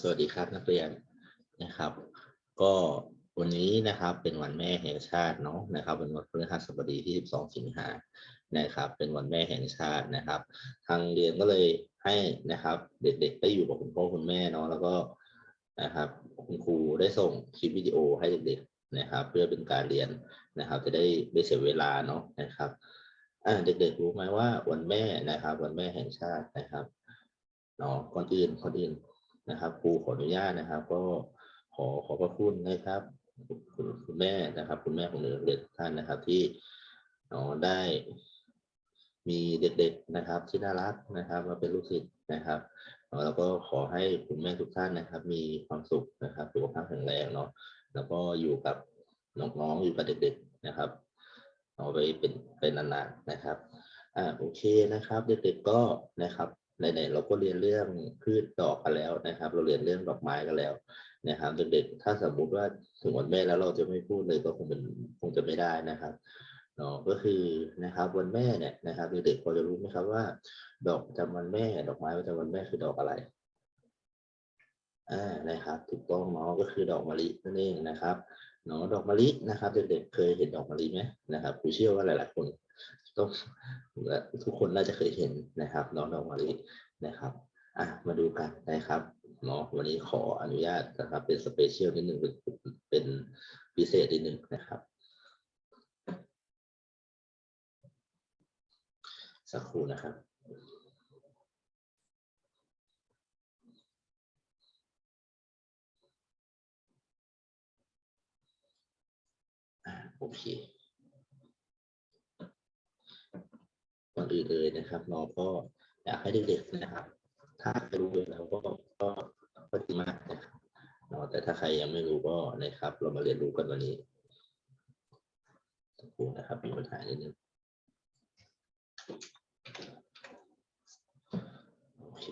สวัสดีครับนักเรียนนะครับ ก็วันนี้นะครับเป็นวันแม่แห่งชาติเนาะนะครับเป็นวันพฤหัสบดีที่ 12 สิงหานะครับ เป็นวันแม่แห่งชาตินะครับ ทางเรียนก็เลยให้นะครับ เด็กๆได้อยู่กับคุณพ่อคุณแม่เนาะแล้วก็นะครับคุณครูได้ส่งคลิปวิดีโอให้เด็กๆนะครับ เพื่อเป็นการเรียนนะครับ จะได้ไม่เสียเวลาเนาะนะครับเด็กๆรู้ไหมว่าวันแม่นะครับ วันแม่แห่งชาตินะครับเนาะก่อนอื่นก่อนอื่น นะครับครูขออนุญาตนะครับ ก็ขอขอบพระคุณนะครับ คุณคุณแม่นะครับ คุณแม่ของเด็กๆท่านนะครับ ที่น้องได้มีเด็ก ๆนะครับ ที่น่ารักนะครับ มาเป็นลูกศิษย์นะครับแล้วก็ขอให้คุณแม่ทุกท่านนะครับ มีความสุขนะครับสุขภาพแข็งแรงเนาะแล้วก็อยู่กับน้องๆอยู่กับเด็ก ๆนะครับ เอาไปเป็นเป็นนานๆนะครับอ่าโอเคนะครับ เด็กๆก็นะครับ ไหนๆเราก็เรียนเรื่องพืชดอกกันแล้วนะครับ เราเรียนเรื่องดอกไม้กันแล้วนะครับเด็กๆถ้าสมมุติว่าถึงวันแม่แล้วเราจะไม่พูดเลยก็คงเป็นคงจะไม่ได้นะครับเนาะก็คือนะครับวันแม่เนี่ยนะครับเด็กๆพอจะรู้ไหมครับว่า ดอกประจำวันแม่ ดอกไม้ประจำวันแม่คือดอกอะไรอ่านะครับถูกต้องเนาะก็คือดอกมะลินั่นเองนะครับเนาะดอกมะลินะครับเด็กๆเคยเห็นดอกมะลิไหมนะครับผมเชื่อว่าหลายๆคน ต้องทุกคนน่าจะเคยเห็นนะครับน้องดอกมะลินะครับอะมาดูกันนะครับเนาะวันนี้ขออนุญาตนะครับ เป็นสเปเชียลนิดหนึ่งเป็นเป็นพิเศษนิดหนึ่งนะครับ สักครู่นะครับอ่าโอเค ก่อนอื่นเลยนะครับน้องก็อยากให้เด็กๆนะครับ ถ้าใครรู้อยู่แล้วก็ก็ก็ดีมากนะครับเนาะแต่ถ้าใครยังไม่รู้ก็นะครับ เรามาเรียนรู้กันวันนี้สักครู่นะครับมีปัญหานิดนึงโอเค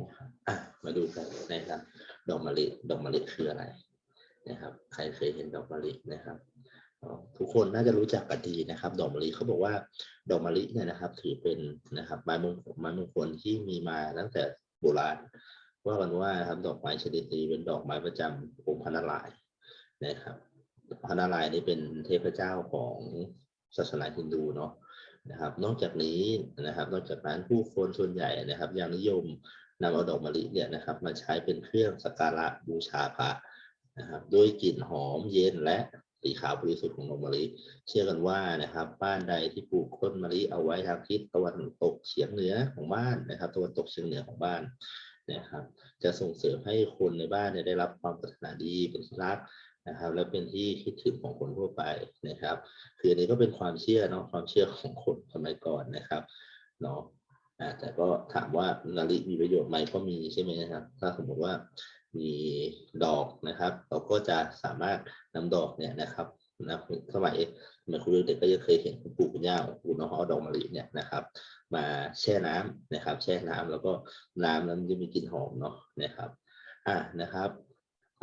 นะครับอะ มาดูกันนะครับ ดอกมะลิดอกมะลิคืออะไรนะครับ ใครเคยเห็นดอกมะลินะครับทุกคนน่าจะรู้จักกันดีนะครับ ดอกมะลิเขาบอกว่าดอกมะลิเนี่ยนะครับ ถือเป็นนะครับไม้มงคลไม้มงคลที่มีมาตั้งแต่โบราณว่ากันว่าครับดอกไม้ชนิดนี้เป็นดอกไม้ประจำองค์พระนารายณ์นะครับพระนารายณ์นี่เป็นเทพเจ้าของศาสนาฮินดูเนาะนะครับ นอกจากนี้นะครับ นอกจากนั้นผู้คนส่วนใหญ่นะครับ ยังนิยม นำเอาดอกมะลิเนี่ยนะครับมาใช้เป็นเครื่องสักการะบูชาพระนะครับด้วยกลิ่นหอมเย็นและสีขาวบริสุทธิ์ของดอกมะลิ เชื่อกันว่านะครับบ้านใดที่ปลูกต้นมะลิเอาไว้ทางทิศตะวันตกเฉียงเหนือของบ้านนะครับตะวันตกเฉียงเหนือของบ้านนะครับ จะส่งเสริมให้คนในบ้านเนี่ยได้รับความปรารถนาดีเป็นที่รักนะครับ และเป็นที่คิดถึงของคนทั่วไปนะครับ คืออันนี้ก็เป็นความเชื่อเนาะความเชื่อของคนสมัยก่อนนะครับเนาะ อ่าแต่ก็ถามว่านาฬิมีประโยชน์ไหมก็มีใช่ไหมนะครับ ถ้าสมมติว่ามีดอกนะครับ เราก็จะสามารถนำดอกเนี่ยนะครับนะสมัยสมัยคุณเด็กๆก็จะเคยเห็นคุณปู่คุณย่าของคุณน้องเอาดอกมะลิเนี่ยนะครับ มาแช่น้ำนะครับ แช่น้ำแล้วก็น้ำนั้นจะมีกลิ่นหอมเนาะนะครับ อ่านะครับ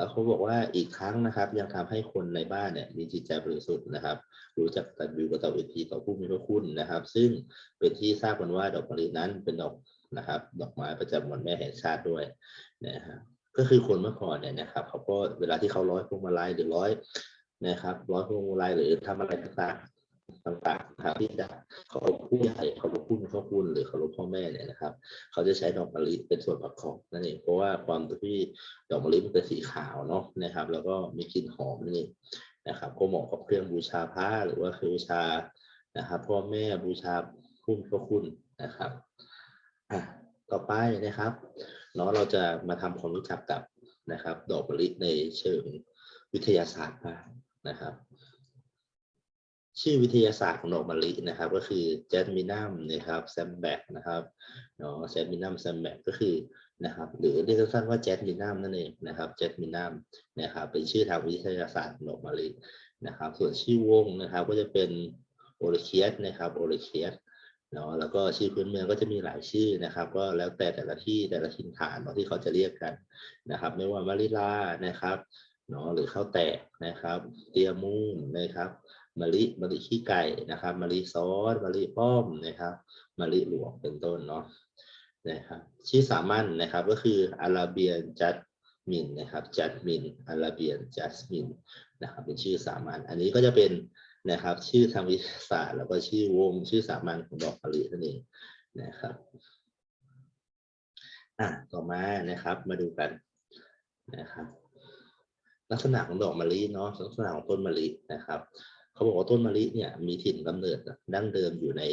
เขาบอกว่าอีกครั้งนะครับ ยังทำให้คนในบ้านเนี่ยมีจิตใจบริสุทธิ์นะครับ รู้จักตัดวิวกระต่อเวทีต่อผู้มีพระคุณนะครับ ซึ่งเป็นที่ทราบกันว่าดอกมะลินั้นเป็นดอกนะครับ ดอกไม้ประจำวันแม่แห่งชาติด้วยนะครับก็คือคนเมื่อก่อนเนี่ยนะครับเขาก็เวลาที่เขาร้อยพวงมาลัยหรือร้อยนะครับร้อยพวงมาลัยหรือทำอะไรต่าง ต่างๆนะครับที่จะเขาผู้ใหญ่เขาผู้มีพระคุณหรือเขาพ่อแม่เนี่ยนะครับ เขาจะใช้ดอกมะลิเป็นส่วนประกอบนั่นเองเพราะว่าความที่ดอกมะลิมันเป็นสีขาวเนาะนะครับ แล้วก็มีกลิ่นหอมนั่นะครับ ก็เหมาะกับเครื่องบูชาพระหรือว่าเครื่องบูชานะครับ พ่อแม่บูชาผู้มีพระคุณนะครับอะต่อไปนะครับเนาะเราจะมาทำความรู้จักกับนะครับ ดอกมะลิในเชิงวิทยาศาสตร์บ้างนะครับ ชื่อวิทยาศาสตร์ของดอกมะลินะครับ ก็คือแจ s มินัมนะครับแซมแบกนะครับเนาะแจ s มินัมแซมแบกก็คือนะครับ หรือเรียกสั้นๆว่าแจ s มินัมนั่นเองนะครับแจ s มินัมนะครับ เป็นชื่อทางวิทยาศาสตร์ของดอกมะลินะครับ ส่วนชื่อวงนะครับ ก็จะเป็นโอเลเคียสนะครับโอเลเคียสเนาะแล้วก็ชื่อพื้นเมืองก็จะมีหลายชื่อนะครับ ก็แล้วแต่แต่ละที่แต่ละถิ่นฐานเนาะที่เขาจะเรียกกันนะครับ ไม่ว่ามะลิลานะครับเนาะหรือข้าวแตกนะครับ เตียมูนนะครับ มะลิมะลิขี้ไก่นะครับมะลิซอสมะลิป้อมนะครับมะลิหลวงเป็นต้นเนาะนะครับชื่อสามัญนะครับก็คืออาราเบียนจัดมินนะครับจัดมินอาราเบียนจัสมินนะครับเป็นชื่อสามัญอันนี้ก็จะเป็นนะครับชื่อทางวิทยาศาสตร์ แล้วก็ชื่อวงชื่อสามัญของดอกมะลินั่นเองนะครับอะต่อมานะครับมาดูกันนะครับลักษณะของดอกมะลิเนาะลักษณะของต้นมะลินะครับ เขาบอกว่าต้นมะลิเนี่ยมีถิ่นกำเนิดดั้งเดิมอยู่ใน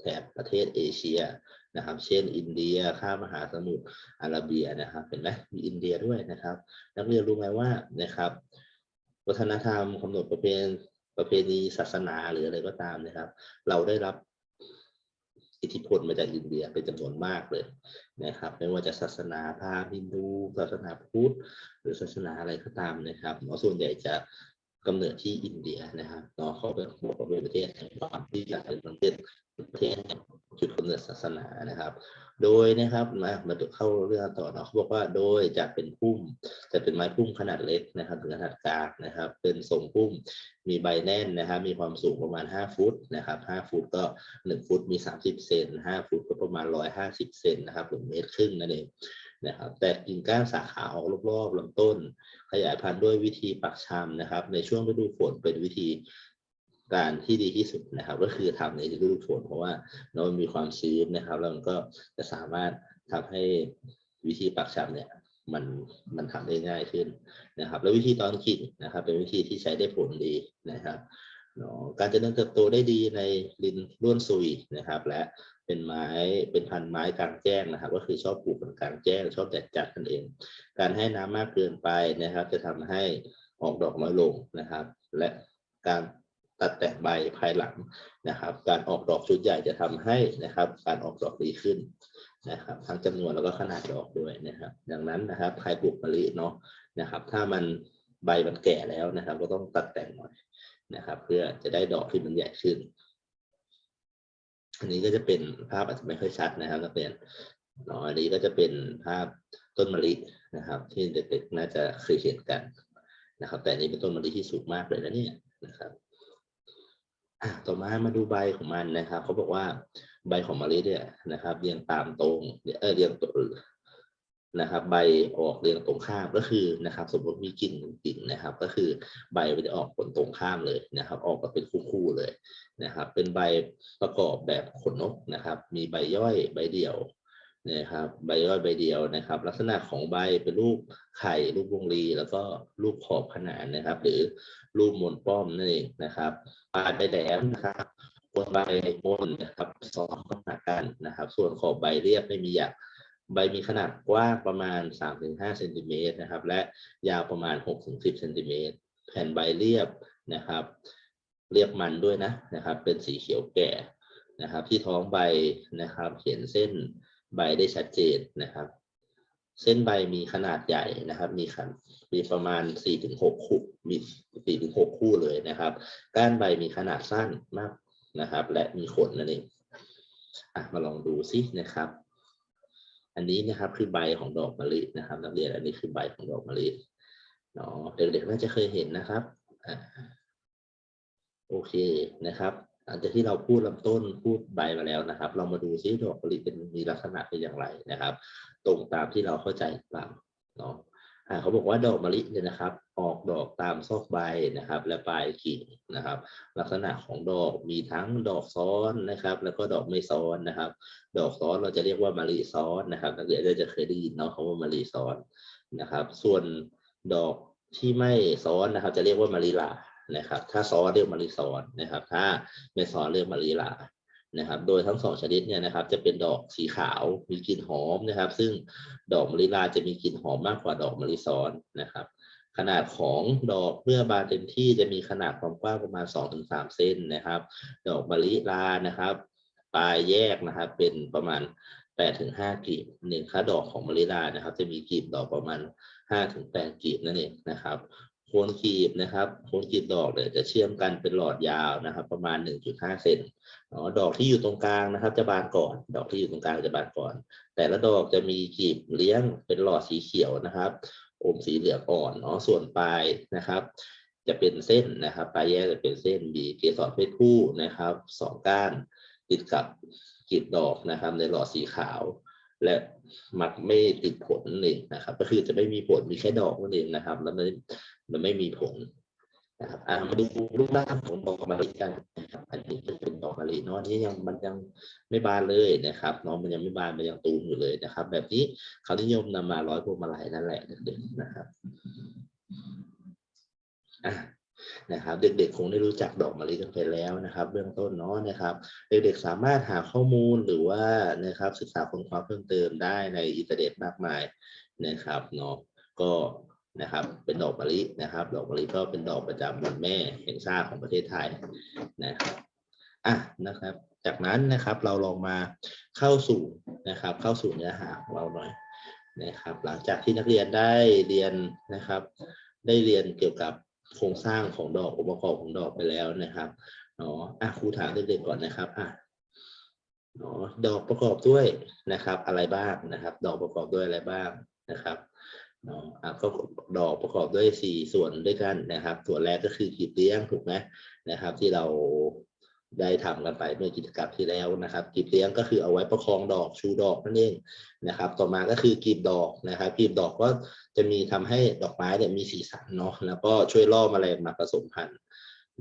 แถบประเทศเอเชียนะครับ เช่น อินเดียข้ามมหาสมุทรอาระเบียนะครับ เห็นไหมมีอินเดียด้วยนะครับ นักเรียนรู้ไหมว่านะครับ วัฒนธรรมกำหนดประเพณีประเพณีศาสนาหรืออะไรก็ตามนะครับ เราได้รับอิทธิพลมาจากอินเดียเป็นจำนวนมากเลยนะครับ ไม่ว่าจะศาสนาพราหมณ์ฮินดูศาสนาพุทธหรือศาสนาอะไรก็ตามนะครับส่วนใหญ่จะ กำเนิดที่อินเดียนะครับเนาะเขาเป็นบอกว่าเป็นประเทศแห่งความที่ใหญ่ประเทศประเทศแห่งจุดกำเนิดศาสนานะครับ โดยนะครับมามาเข้าเรื่องต่อเนาะเขาบอกว่าโดยจะเป็นพุ่มจะเป็นไม้พุ่มขนาดเล็กนะครับถึงขนาดกลางนะครับ เป็นทรงพุ่มมีใบแน่นนะครับ มีความสูงประมาณ 5 ฟุตนะครับ5ฟุตก็ 1 ฟุตมี 30 เซน5ฟุตก็ประมาณ 150 เซนนะครับหรือเมตรครึ่งนั่นเอง นะครับแต่กิ่งก้านสาขาออกรอบๆลำต้น ขยายพันธุ์ด้วยวิธีปักชำนะครับ ในช่วงฤดูฝนเป็นวิธีการที่ดีที่สุดนะครับ ก็คือทำในฤดูฝนเพราะว่าเนามันมีความชื้นนะครับ แล้วมันก็จะสามารถทำให้วิธีปักชำเนี่ยมันมันทำได้ง่ายขึ้นนะครับ แล้ววิธีตอนกิ่งนะครับ เป็นวิธีที่ใช้ได้ผลดีนะครับ การเจริญเติบโตได้ดีในลินร่วนซุยนะครับ และเป็นไม้เป็นพันไม้กลางแจ้งนะครับ ก็คือชอบปลูกเป็นกลางแจ้ง ชอบแดดจัดนั่นเอง การให้น้ำมากเกินไปนะครับ จะทำให้ออกดอกน้อยลงนะครับ และการตัดแต่งใบภายหลังนะครับ การออกดอกชุดใหญ่จะทำให้นะครับ การออกดอกดีขึ้นนะครับ ทั้งจำนวนแล้วก็ขนาดดอกด้วยนะครับ ดังนั้นนะครับใครปลูกมะลิเนาะนะครับ ถ้ามัน ใบมันแก่แล้วนะครับก็ต้องตัดแต่งหน่อยนะครับ เพื่อจะได้ดอกที่มันใหญ่ขึ้น อันนี้ก็จะเป็นภาพอาจจะไม่ค่อยชัดนะครับนักเรียนเนาะอันนี้ก็จะเป็นภาพต้นมะลินะครับ ที่เด็กๆน่าจะเคยเห็นกันนะครับ แต่อันนี้เป็นต้นมะลิที่สูงมากเลยนะเนี่ยนะครับอะต่อมามาดูใบของมันนะครับเขาบอกว่าใบของมะลิเนี่ยนะครับเรียงตามตรงเออเรียงตัว นะครับใบออกเรียงตรงข้ามก็คือนะครับ สมมติมีกิ่งหนึ่งกิ่งนะครับ ก็คือใบมันจะออกผลตรงข้ามเลยนะครับ ออกมาเป็นคู่ๆเลยนะครับ เป็นใบประกอบแบบขนนกนะครับ มีใบย่อยใบเดี่ยวนะครับ ใบย่อยใบเดียวนะครับ ลักษณะของใบเป็นรูปไข่รูปวงรี แล้วก็รูปขอบขนานนะครับ หรือรูปมนป้อมนั่นเองนะครับปลายใบแหลมนะครับบนใบบนนะครับสองเข้าหากันนะครับ ส่วนขอบใบเรียบไม่มีหยัก ใบมีขนาดกว้างประมาณ 3-5เซนติเมตรนะครับ และยาวประมาณ 6-10เซนติเมตร แผ่นใบเรียบนะครับ เรียบมันด้วยนะนะครับ เป็นสีเขียวแก่นะครับ ที่ท้องใบนะครับ เห็นเส้นใบได้ชัดเจนนะครับ เส้นใบมีขนาดใหญ่นะครับ มีขนมีประมาณ 4-6 คู่มี4-6 คู่เลยนะครับก้านใบมีขนาดสั้นมากนะครับ และมีขนนั่นเองอะมาลองดูซินะครับ อันนี้นะครับคือใบของดอกมะลินะครับ นักเรียนอันนี้คือใบของดอกมะลิเนาะเด็กๆน่าจะเคยเห็นนะครับอ่าโอเคนะครับหลังจากที่เราพูดลำต้นพูดใบมาแล้วนะครับ เรามาดูซิดอกมะลิเป็นมีลักษณะเป็นอย่างไรนะครับ ตรงตามที่เราเข้าใจหรือเปล่าเนาะ เขาบอกว่าดอกมะลิเนี่ยนะครับ ออกดอกตามซอกใบนะครับ และปลายกิ่งนะครับ ลักษณะของดอกมีทั้งดอกซ้อนนะครับ แล้วก็ดอกไม่ซ้อนนะครับ ดอกซ้อนเราจะเรียกว่ามะลิซ้อนนะครับนักเรียนจะเคยได้ยินเนาะคำว่ามะลิซ้อนนะครับ ส่วนดอกที่ไม่ซ้อนนะครับ จะเรียกว่ามะลิลานะครับ ถ้าซ้อนเรียกมะลิซ้อนนะครับ ถ้าไม่ซ้อนเรียกมะลิลา นะครับ โดยทั้งสองชนิดเนี่ยนะครับ จะเป็นดอกสีขาวมีกลิ่นหอมนะครับ ซึ่งดอกมะลิลาจะมีกลิ่นหอมมากกว่าดอกมะลิซ้อนนะครับ ขนาดของดอกเมื่อบานเต็มที่จะมีขนาดความกว้างประมาณ 2-3 เซนนะครับ ดอกมะลิลานะครับ ปลายแยกนะครับ เป็นประมาณ8-5กีบหนึ่งค่าดอกของมะลิลานะครับ จะมีกีบดอกประมาณ5-8กีบนั่นเองนะครับ โคนกีบนะครับโคนกีบดอกเนี่ยจะเชื่อมกันเป็นหลอดยาวนะครับ ประมาณ 1.5 เซนอ๋อดอกที่อยู่ตรงกลางนะครับ จะบานก่อน ดอกที่อยู่ตรงกลางจะบานก่อน แต่ละดอกจะมีกีบเลี้ยงเป็นหลอดสีเขียวนะครับอมสีเหลืองอ่อนเนาะส่วนปลายนะครับ จะเป็นเส้นนะครับ ปลายแยกจะเป็นเส้นมีเกสรเพศผู้นะครับสองก้านติดกับกลีบดอกนะครับ ในหลอดสีขาว และมักไม่ติดผลนั่นเองนะครับ ก็คือจะไม่มีผลมีแค่ดอกนั่นเองนะครับ แล้ว มันไม่มีผลนะครับอ่ามาดูรูปร่างของดอกมะลิกันนะครับอันนี้ก็เป็นดอกมะลิเนาะอันนี้ยังมันยังไม่บานเลยนะครับเนาะมันยังไม่บานมันยังตูมอยู่เลยนะครับ แบบนี้เขานิยมนำมาร้อยพวงมาลัยนั่นแหละเด็กๆนะครับอะนะครับเด็กๆคงได้รู้จักดอกมะลิกันไปแล้วนะครับ เบื้องต้นเนาะนะครับ เด็กๆสามารถหาข้อมูลหรือว่านะครับศึกษาค้นคว้าเพิ่มเติมได้ในอินเทอร์เน็ตมากมายนะครับเนาะก็ นะครับ เป็นดอกมะลินะครับ ดอกมะลิก็เป็นดอกประจำวันแม่แห่งชาติของประเทศไทยนะครับอะนะครับ จากนั้นนะครับเราลองมาเข้าสู่นะครับ เข้าสู่เนื้อหาของเราหน่อยนะครับ หลังจากที่นักเรียนได้เรียนนะครับ ได้เรียนเกี่ยวกับโครงสร้างของดอกองค์ประกอบของดอกไปแล้วนะครับเนาะอะครูถามเด็กๆก่อนนะครับอะเนาะดอกประกอบด้วยนะครับ อะไรบ้างนะครับ ดอกประกอบด้วยอะไรบ้างนะครับ ก็ดอกประกอบด้วยสี่ส่วนด้วยกันนะครับ ส่วนแรกก็คือกีบเลี้ยงถูกไหมนะครับ ที่เราได้ทำกันไปเมื่อกิจกรรมที่แล้วนะครับกีบเลี้ยงก็คือเอาไว้ประคองดอกชูดอกนั่นเองนะครับ ต่อมาก็คือกีบดอกนะครับกีบดอกก็จะมีทำให้ดอกไม้เนี่ยมีสีสันเนาะแล้วก็ช่วยล่อแมลงมาผสมพันธุ์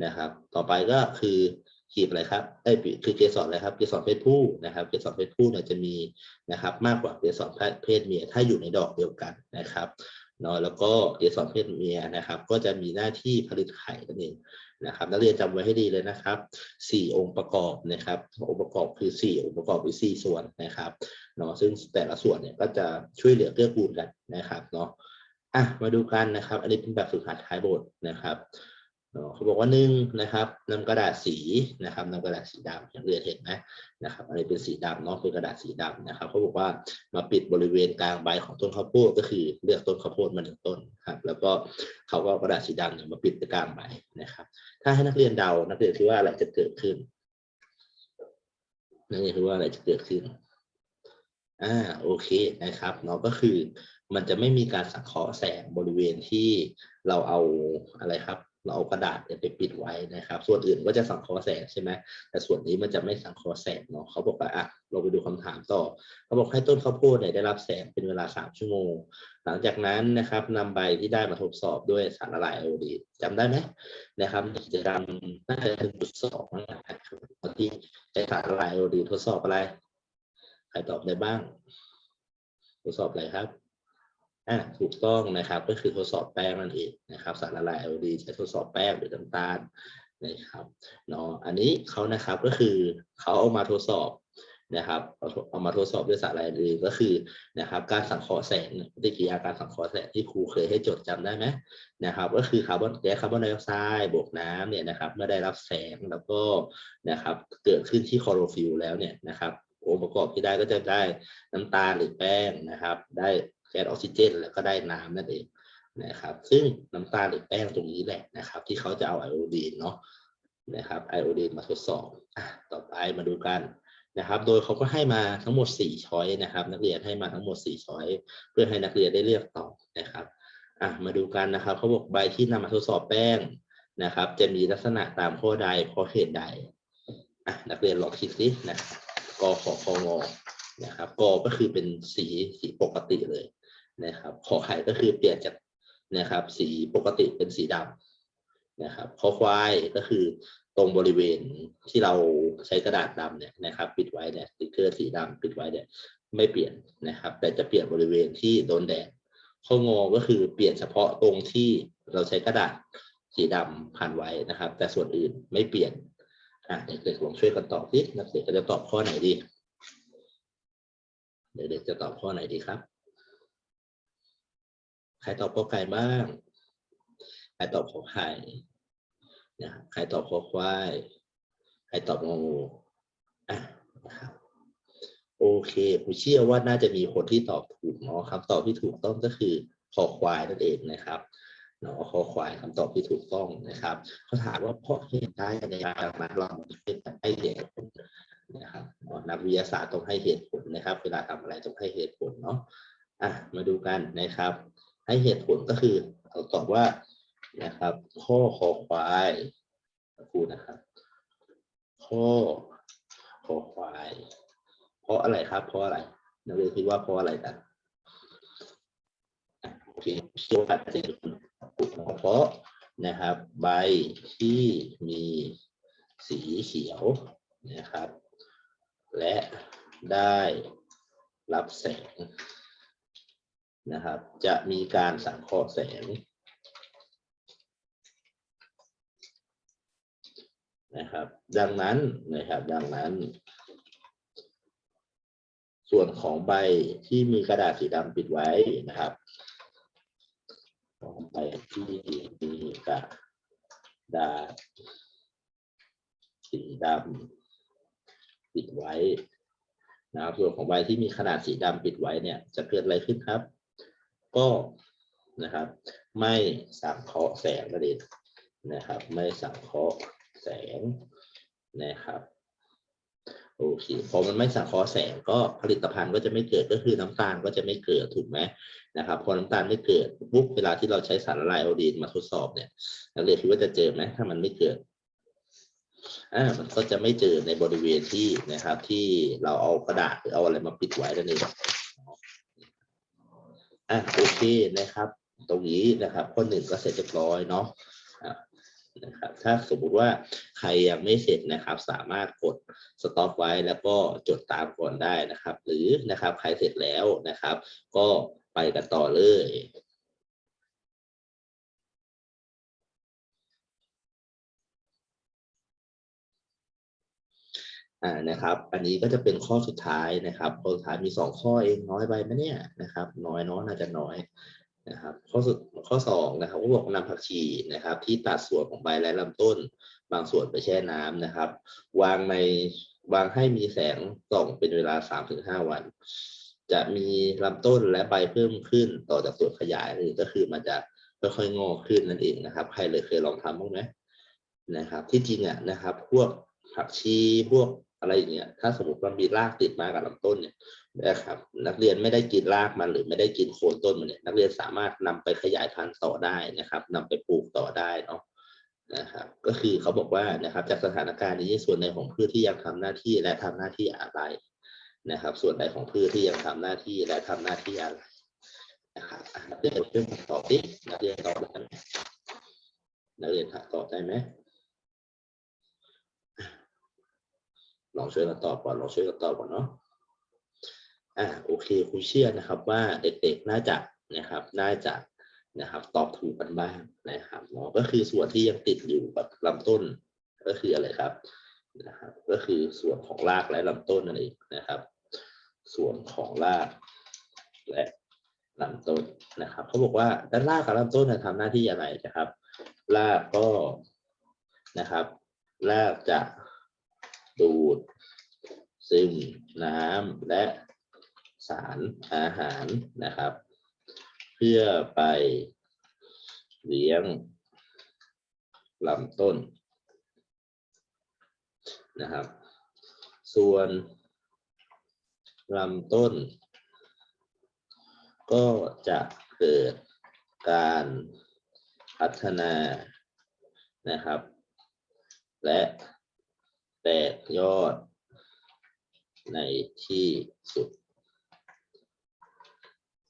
นะครับ ต่อไปก็คือ ขีบอะไรครับเอ้ยคือเกสรอะไรครับ เกสรเพศผู้นะครับ เกสรเพศผู้เนี่ยจะมีนะครับ มากกว่าเกสรเพศเมียถ้าอยู่ในดอกเดียวกันนะครับเนาะแล้วก็เกสรเพศเมียนะครับ ก็จะมีหน้าที่ผลิตไข่นั่นเองนะครับ นักเรียนจำไว้ให้ดีเลยนะครับสี่องค์ประกอบนะครับ องค์ประกอบคือสี่องค์ประกอบหรือสี่ส่วนนะครับเนาะซึ่งแต่ละส่วนเนี่ยก็จะช่วยเหลือเกื้อกูลกันนะครับเนาะอะมาดูกันนะครับ อันนี้เป็นแบบฝึกหัดท้ายบทนะครับ เขาบอกว่าหนึ่งนะครับนำกระดาษสีนะครับนำกระดาษสีดำอย่างเรียนเห็นไหมนะครับอันนี้เป็นสีดำเนาะเป็นกระดาษสีดำนะครับเขาบอกว่ามาปิดบริเวณกลางใบของต้นข้าวโพดก็คือเลือกต้นข้าวโพดมาหนึ่งต้นครับแล้วก็เขาก็กระดาษสีดำเนี่ยมาปิดกลางใบนะครับ ถ้าให้นักเรียนเดานักเรียนคิดว่าอะไรจะเกิดขึ้นนักเรียนคิดว่าอะไรจะเกิดขึ้นอ่าโอเคนะครับเนาะก็คือมันจะไม่มีการสังเคราะห์แสงบริเวณที่เราเอาอะไรครับ เราเอากระดาษเนี่ยไปปิดไว้นะครับ ส่วนอื่นก็จะสังเคราะห์แสงใช่ไหมแต่ส่วนนี้มันจะไม่สังเคราะห์แสงเนาะเขาบอกว่าอะเราไปดูคำถามต่อเขาบอกให้ต้นข้าวโพดเนี่ยได้รับแสงเป็นเวลาสามชั่วโมง หลังจากนั้นนะครับนำใบที่ได้มาทดสอบด้วยสารละลายไอโอดีนจำได้ไหมนะครับกิจกรรมน่าจะถึงจุดสองนะครับที่ใช้สารละลายไอโอดีนทดสอบอะไรใครตอบได้บ้าง ทดสอบอะไรครับ อ่าถูกต้องนะครับก็คือทดสอบแป้งนั่นเองนะครับ สารละลายไอโอดีใช้ทดสอบแป้งหรือน้ำตาลนะครับเนาะอันนี้เขานะครับก็คือเขาเอามาทดสอบนะครับเอาเอามาทดสอบด้วยสารละลายไอโอดีนก็คือนะครับการสังเคราะห์แสงปฏิกิริยาการสังเคราะห์แสงที่ครูเคยให้จดจำได้ไหมนะครับ ก็คือคาร์บอนแก๊สคาร์บอนไดออกไซด์บวกน้ำเนี่ยนะครับเมื่อได้รับแสงแล้วก็นะครับเกิดขึ้นที่คลอโรฟิลแล้วเนี่ยนะครับองค์ประกอบที่ได้ก็จะได้น้ำตาลหรือแป้งนะครับ ได้ แก๊สออกซิเจน แล้วก็ได้น้ำนั่นเองนะครับ ซึ่งน้ำตาลหรือแป้งตรงนี้แหละนะครับ ที่เขาจะเอาไอโอดีนเนาะนะครับไอโอดีนมาทดสอบอะต่อไปมาดูกันนะครับ โดยเขาก็ให้มาทั้งหมด 4 ช้อยนะครับ นักเรียนให้มาทั้งหมด 4 ช้อย เพื่อให้นักเรียนได้เลือกตอบนะครับอะมาดูกันนะครับเขาบอกใบที่นำมาทดสอบแป้งนะครับ จะมีลักษณะตามข้อใดเพราะเหตุใดอะนักเรียนลองคิดสินะกขอคองอนะครับกก็คือเป็นสีสีปกติเลย นะครับขอไข่ก็คือเปลี่ยนจากนะครับ สีปกติเป็นสีดำนะครับขอควายก็คือตรงบริเวณที่เราใช้กระดาษดำเนี่ยนะครับ ปิดไว้เนี่ยสติกเกอร์สีดำปิดไว้เนี่ยไม่เปลี่ยนนะครับ แต่จะเปลี่ยนบริเวณที่โดนแดดข้องอก็คือเปลี่ยนเฉพาะตรงที่เราใช้กระดาษสีดำพันไว้นะครับ แต่ส่วนอื่นไม่เปลี่ยนอะเด็กๆลองช่วยกันตอบสินักเรียนก็จะตอบข้อไหนดีเด็กๆจะตอบข้อไหนดีครับ ใครตอบข้อไก่บ้าง ใครตอบข้อไข่นะครับใครตอบข้อควาย ใครตอบงูอะนะครับโอเคผมเชื่อว่าน่าจะมีคนที่ตอบถูกเนาะครับตอบที่ถูกต้องก็คือคอควายนั่นเองนะครับเนาะคอควายคำตอบที่ถูกต้องนะครับเขาถามว่าเพราะเหตุใดในการมาเราเป็นให้เหตุผลนะครับนักวิทยาศาสตร์ต้องให้เหตุผลนะครับ เวลาทำอะไรต้องให้เหตุผลเนาะอะมาดูกันนะครับ ให้เหตุผลก็คือเราตอบว่านะครับ ข้อคอควายครูนะครับ ข้อคอควาย เพราะอะไรครับ เพราะอะไรนักเรียนคิดว่าเพราะอะไรกันโอเคเชื่อว่าจะเป็นเพราะนะครับ ใบที่มีสีเขียวนะครับ และได้รับแสง นะครับ จะมีการสังเคราะห์แสงนะครับ ดังนั้นนะครับ ดังนั้น ส่วนของใบที่มีกระดาษสีดำปิดไว้นะครับของใบที่มีกระดาษสีดำปิดไว้นะครับส่วนของใบที่มีขนาดสีดำปิดไว้เนี่ย จะเกิดอะไรขึ้นครับ ก็นะครับ ไม่สังเคราะห์แสงนั่นเองนะครับ ไม่สังเคราะห์แสงนะครับโอเคพอมันไม่สังเคราะห์แสงก็ผลิตภัณฑ์ก็จะไม่เกิดก็คือน้ำตาลก็จะไม่เกิดถูกไหมนะครับ พอน้ำตาลไม่เกิดปุ๊บเวลาที่เราใช้สารละลายไอโอดีนมาทดสอบเนี่ยนักเรียนคิดว่าจะเจอไหมถ้ามันไม่เกิดอ่ามันก็จะไม่เจอในบริเวณที่นะครับ ที่เราเอากระดาษหรือเอาอะไรมาปิดไว้นั่นเอง อะโอเคนะครับ ตรงนี้นะครับข้อหนึ่งก็เสร็จเรียบร้อยเนาะนะครับถ้าสมมุติว่าใครยังไม่เสร็จนะครับ สามารถกดสต็อปไว้แล้วก็จดตามก่อนได้นะครับ หรือนะครับใครเสร็จแล้วนะครับ ก็ไปกันต่อเลย อ่านะครับ อันนี้ก็จะเป็นข้อสุดท้ายนะครับข้อสุดท้ายมีสองข้อเองน้อยไปไหมเนี่ยนะครับ น้อยเนาะน่าจะน้อยนะครับ ข้อสุดข้อสองนะครับก็บอกนำผักชีนะครับ ที่ตัดส่วนของใบและลำต้น บางส่วนไปแช่น้ำนะครับ วางในวางให้มีแสงส่องเป็นเวลาสามถึงห้าวัน จะมีลำต้นและใบเพิ่มขึ้นต่อจากส่วนขยายหรือก็คือมันจะค่อยๆงอกขึ้นนั่นเองนะครับ ใครเลยเคยลองทำบ้างไหมนะครับ ที่จริงอะนะครับ พวกผักชีพวก อะไรอย่างเงี้ย ถ้าสมมติว่ามีรากติดมากับลำต้นเนี่ยนะครับ นักเรียนไม่ได้กินรากมันหรือไม่ได้กินโคนต้นมันเนี่ยนักเรียนสามารถนำไปขยายพันธุ์ต่อได้นะครับนำไปปลูกต่อได้เนาะนะครับก็คือเขาบอกว่านะครับจากสถานการณ์นี้ส่วนในของพืชที่ยังทำหน้าที่และทำหน้าที่อะไรนะครับ ส่วนใดของพืชที่ยังทำหน้าที่และทำหน้าที่อะไรนะครับนักเรียนช่วยกันตอบดินักเรียนตอบได้ไหมนักเรียนตอบได้ไหม ลองช่วยกันตอบก่อนลองช่วยกันตอบก่อนเนาะอ่าโอเคครูเชื่อนะครับว่าเด็กๆน่าจะนะครับน่าจะนะครับตอบถูกกันบ้างนะครับเนาะก็คือส่วนที่ยังติดอยู่กับลำต้นก็คืออะไรครับนะครับก็คือส่วนของรากและลำต้นนั่นเองนะครับ ส่วนของรากและลำต้นนะครับเขาบอกว่าด้านรากกับลำต้นเนี่ยทำหน้าที่อะไรนะครับ รากก็นะครับ รากจะ ดูด ซึมน้ำและสารอาหารนะครับ เพื่อไปเลี้ยงลำต้นนะครับ ส่วนลำต้น ก็จะเกิดการพัฒนานะครับ และ แตกยอด ในที่สุด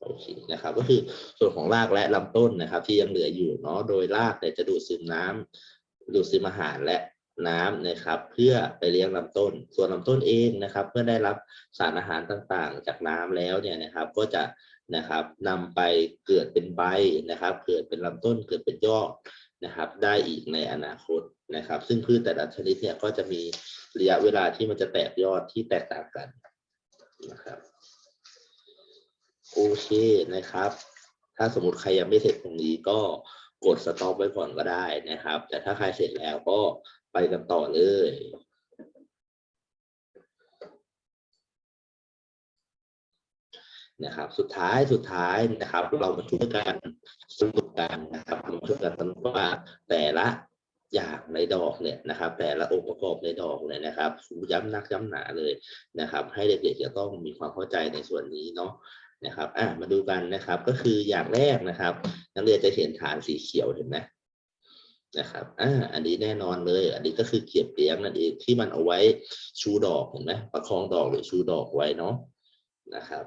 โอเคนะครับก็คือส่วนของรากและลำต้นนะครับ ที่ยังเหลืออยู่เนาะโดยรากเนี่ยจะดูดซึมน้ำดูดซึมอาหารและน้ำนะครับ เพื่อไปเลี้ยงลำต้น ส่วนลำต้นเองนะครับ เมื่อได้รับสารอาหารต่างๆ จากน้ำแล้วเนี่ยนะครับ ก็จะนะครับนำไปเกิดเป็นใบนะครับ เกิดเป็นลำต้นเกิดเป็นยอดนะครับ ได้อีกในอนาคต นะครับ ซึ่งพืชแต่ละชนิดเนี่ยก็จะมีระยะเวลาที่มันจะแตกยอดที่แตกต่างกันนะครับโอเคนะครับ ถ้าสมมติใครยังไม่เสร็จตรงนี้ก็กดสต็อปไว้ก่อนก็ได้นะครับ แต่ถ้าใครเสร็จแล้วก็ไปกันต่อเลยนะครับสุดท้ายสุดท้ายนะครับ เรามาช่วยกันสรุปกันนะครับมาช่วยกันสรุปว่าแต่ละ อย่างในดอกเนี่ยนะครับ แต่ละองค์ประกอบในดอกเนี่ยนะครับย้ำนักย้ำหนาเลยนะครับ ให้เด็กๆจะต้องมีความเข้าใจในส่วนนี้เนาะนะครับอะมาดูกันนะครับ ก็คืออย่างแรกนะครับ นักเรียนจะเห็นฐานสีเขียวเห็นไหมนะครับอ่าอันนี้แน่นอนเลย อันนี้ก็คือเกียบเลี้ยงนั่นเองที่มันเอาไว้ชูดอกเห็นไหมประคองดอกหรือชูดอกไว้เนาะนะครับ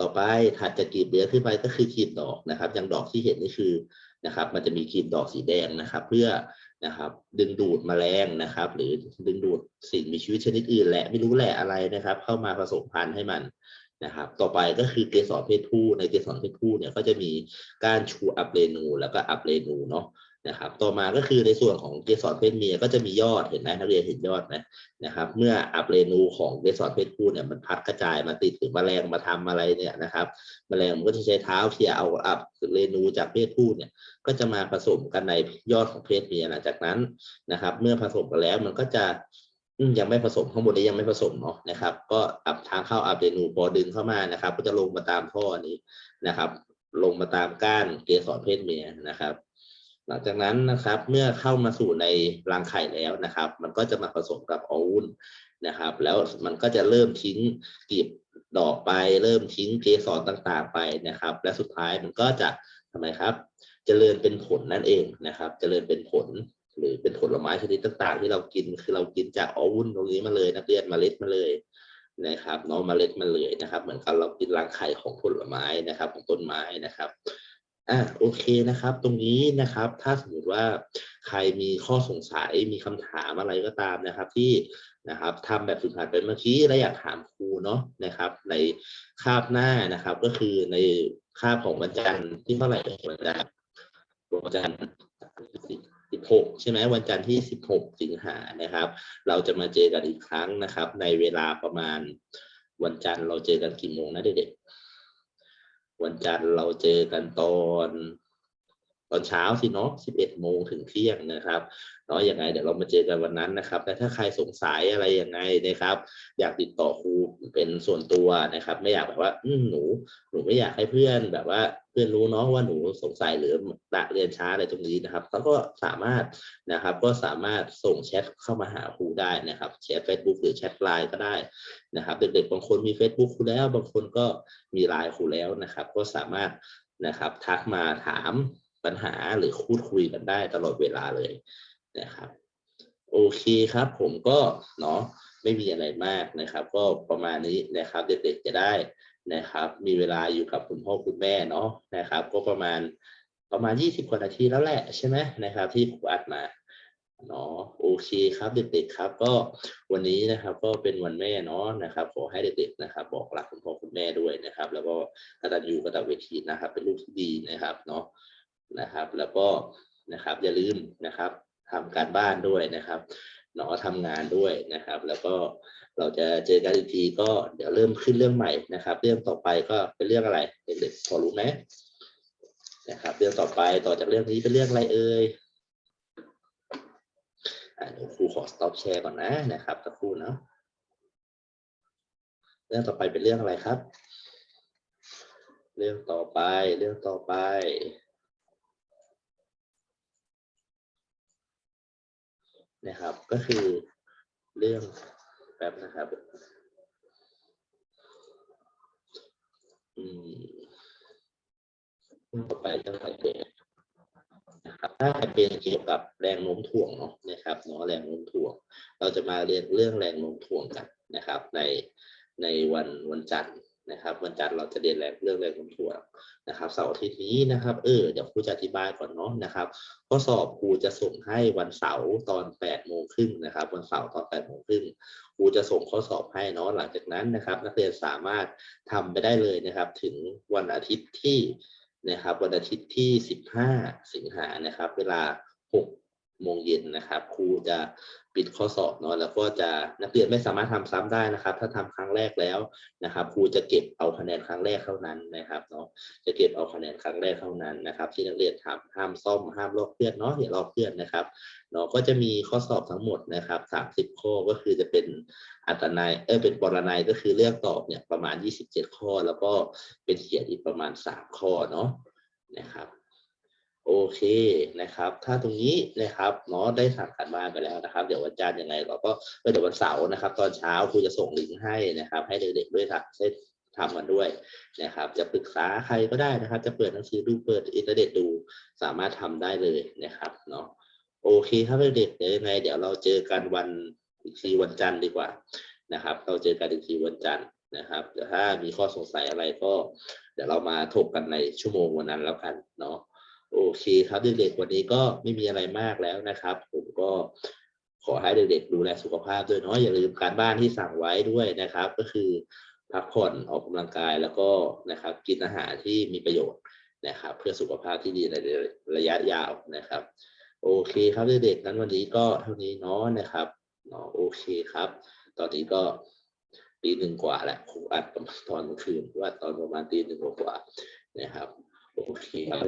ต่อไปถัดจากกลีบเลี้ยงขึ้นไปก็คือกลีบดอกนะครับ อย่างดอกที่เห็นนี่คือนะครับ มันจะมีกลีบดอกสีแดงนะครับ เพื่อ นะครับ ดึงดูดแมลงนะครับ หรือดึงดูดสิ่งมีชีวิตชนิดอื่นแหละไม่รู้แหละอะไรนะครับ เข้ามาผสมพันธุ์ให้มันนะครับ ต่อไปก็คือเกสรเพศผู้ในเกสรเพศผู้เนี่ยก็จะมีการชูอัปเรนูแล้วก็อัปเรนูเนาะ นะครับ ต่อมาก็คือในส่วนของเกสรเพศเมียก็จะมียอดเห็นไหมนักเรียนเห็นยอดไหมนะครับ เมื่ออัพเรนูของเกสรเพศผู้เนี่ยมันพัดกระจายมาติดหรือแมลงมาทำอะไรเนี่ยนะครับมแมลงมันก็จะใช้เท้าเขี่ยเอาอัพเรนูจากเพศผู้เนี่ยก็จะมาผสมกันในยอดของเพศเมียหลังจากนั้นนะครับ เมื่อผสมกันแล้วมันก็จะยังไม่ผสมข้างบนนี้ยังไม่ผสมเนาะนะครับ ก็อับทางเข้าอัพเรนูพอดึงเข้ามานะครับ ก็จะลงมาตามท่อนี้นะครับ ลงมาตามก้านเกสรเพศเมียนะครับ หลังจากนั้นนะครับเมื่อเข้ามาสู่ในรังไข่แล้วนะครับ มันก็จะมาผสมกับอวุ้นนะครับ แล้วมันก็จะเริ่มทิ้งกลีบดอกไป เริ่มทิ้งเกสรต่างๆไปนะครับ และสุดท้ายมันก็จะทำไมครับเจริญเป็นผลนั่นเองนะครับเจริญเป็นผลหรือเป็นผลไม้ชนิดต่าง ๆ ที่เรากินคือเรากินจากอวุ้นตรงนี้มาเลยนักเรียนเมล็ดมาเลยนะครับเนาะเมล็ดมาเลยนะครับ เหมือนกับเรากินรังไข่ของผลไม้นะครับ ของต้นไม้นะครับ อะโอเคนะครับ ตรงนี้นะครับ ถ้าสมมติว่าใครมีข้อสงสัยมีคำถามอะไรก็ตามนะครับ ที่นะครับทำแบบฝึกหัดไปเมื่อกี้และอยากถามครูเนาะนะครับ ในคาบหน้านะครับ ก็คือในคาบของวันจันทร์ที่เท่าไหร่เอ่ยวันจันทร์วันจันทร์สิบหกใช่ไหมวันจันทร์ที่สิบหกสิงหานะครับ เราจะมาเจอกันอีกครั้งนะครับ ในเวลาประมาณวันจันทร์เราเจอกันกี่โมงนะเด็กๆ วันจันทร์เราเจอกันตอน ตอนเช้าสิเนาะสิบเอ็ดโมงถึงเที่ยงนะครับเนาะยังไงเดี๋ยวเรามาเจอกันวันนั้นนะครับ และถ้าใครสงสัยอะไรยังไงนะครับ อยากติดต่อครูเป็นส่วนตัวนะครับ ไม่อยากแบบว่าหนู หนูไม่อยากให้เพื่อนแบบว่าเพื่อนรู้เนาะว่าหนูสงสัยหรือละเรียนช้าอะไรตรงนี้นะครับเขาก็สามารถนะครับ ก็สามารถส่งแชทเข้ามาหาครูได้นะครับแชท Facebook หรือแชทไลน์ก็ได้นะครับเด็กๆบางคนมี Facebook ครูแล้ว บางคนก็มีไลน์ครูแล้วนะครับ ก็สามารถนะครับทักมาถาม ปัญหาหรือพูดคุยกันได้ตลอดเวลาเลยนะครับ โอเคครับผมก็เนาะไม่มีอะไรมากนะครับ ก็ประมาณนี้นะครับ เด็กๆจะได้นะครับ มีเวลาอยู่กับคุณพ่อคุณแม่เนาะนะครับ ก็ประมาณประมาณยี่สิบกว่านาทีแล้วแหละใช่ไหมนะครับ ที่ผมอัดมาเนาะโอเคครับเด็กๆครับ ก็วันนี้นะครับ ก็เป็นวันแม่เนาะนะครับ ขอให้เด็กๆนะครับ บอกรักคุณพ่อคุณแม่ด้วยนะครับ แล้วก็กตัญญูกตเวทีนะครับ เป็นลูกที่ดีนะครับเนาะ นะครับ แล้วก็นะครับอย่าลืมนะครับทำการบ้านด้วยนะครับเนาะทำงานด้วยนะครับ แล้วก็เราจะเจอกันอีกทีก็เดี๋ยวเริ่มขึ้นเรื่องใหม่นะครับ เรื่องต่อไปก็เป็นเรื่องอะไรเด็กๆพอรู้ไหมนะครับ เรื่องต่อไปต่อจากเรื่องนี้เป็นเรื่องอะไรเอ่ยเดี๋ยวครูขอ stop share ก่อนนะนะครับสักครู่เนาะเรื่องต่อไปเป็นเรื่องอะไรครับ เรื่องต่อไปเรื่องต่อไป นะครับ ก็คือเรื่องแบบนะครับอืมต่อไปเรื่องอะไรเอ่ยนะครับถ้าเป็นเกี่ยวกับแรงโน้มถ่วงเนาะนะครับเนาะแรงโน้มถ่วง เราจะมาเรียนเรื่องแรงโน้มถ่วงกันนะครับ ในในวันวันจันทร์ นะครับวันจันทร์เราจะเรียนแรงเรื่องแรงโน้มถ่วงนะครับเสาร์อาทิตย์นี้นะครับเออเดี๋ยวครูจะอธิบายก่อนเนาะนะครับข้อสอบครูจะส่งให้วันเสาร์ตอนแปดโมงครึ่งนะครับวันเสาร์ตอนแปดโมงครึ่งครูจะส่งข้อสอบให้เนาะหลังจากนั้นนะครับ นักเรียนสามารถทำไปได้เลยนะครับถึงวันอาทิตย์ที่นะครับวันอาทิตย์ที่สิบห้าสิงหานะครับ เวลาหก โมงเย็นนะครับ ครูจะปิดข้อสอบเนาะแล้วก็จะนักเรียนไม่สามารถทำซ้ำได้นะครับ ถ้าทำครั้งแรกแล้วนะครับ ครูจะเก็บเอาคะแนนครั้งแรกเท่านั้นนะครับเนาะจะเก็บเอาคะแนนครั้งแรกเท่านั้นนะครับ ที่นักเรียนทำห้ามซ่อมห้ามลอกเพื่อนเนาะอย่าลอกเพื่อนนะครับเนาะก็จะมีข้อสอบทั้งหมดนะครับสามสิบข้อก็คือจะเป็นอัตนัยเออเป็นปรนัยก็คือเลือกตอบเนี่ยประมาณยี่สิบเจ็ดข้อ แล้วก็เป็นเขียนอีกประมาณสามข้อเนาะนะครับ โอเคนะครับ ถ้าตรงนี้นะครับเนาะได้สั่งการบ้านไปแล้วนะครับ เดี๋ยววันจันทร์ยังไงเราก็เดี๋ยววันเสาร์นะครับ ตอนเช้าครูจะส่งลิงก์ให้นะครับ ให้เด็กๆด้วยทำเซตทำกันด้วยนะครับ จะปรึกษาใครก็ได้นะครับ จะเปิดหนังสือดูเปิดอินเทอร์เน็ตดูสามารถทำได้เลยนะครับเนาะโอเคครับเด็กๆเดี๋ยวยังไง เดี๋ยวเราเจอกันวันอีกทีวันจันทร์ดีกว่านะครับ เราเจอกันอีกทีวันจันทร์นะครับเดี๋ยวถ้ามีข้อสงสัยอะไรก็ เดี๋ยวเรามาถกกันในชั่วโมงวันนั้นแล้วกันเนาะ โอเคครับเด็กๆวันนี้ก็ไม่มีอะไรมากแล้วนะครับ ผมก็ขอให้เด็กๆดูแลสุขภาพด้วยเนาะอย่าลืมการบ้านที่สั่งไว้ด้วยนะครับ ก็คือพักผ่อนออกกำลังกายแล้วก็นะครับ กินอาหารที่มีประโยชน์นะครับ เพื่อสุขภาพที่ดีในระยะยาวนะครับ โอเคครับเด็กๆนั้นวันนี้ก็เท่านี้เนาะนะครับเนาะโอเคครับ ตอนนี้ก็ตีหนึ่งกว่าแหละครูอัดประมาณตอนกลางคืนว่าตอนประมาณตีหนึ่งกว่านะครับ โอเคครับ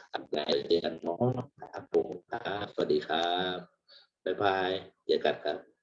ครับได้เจอกันน้องครับผมครับสวัสดีครับบ๊ายบายเจอกันครับ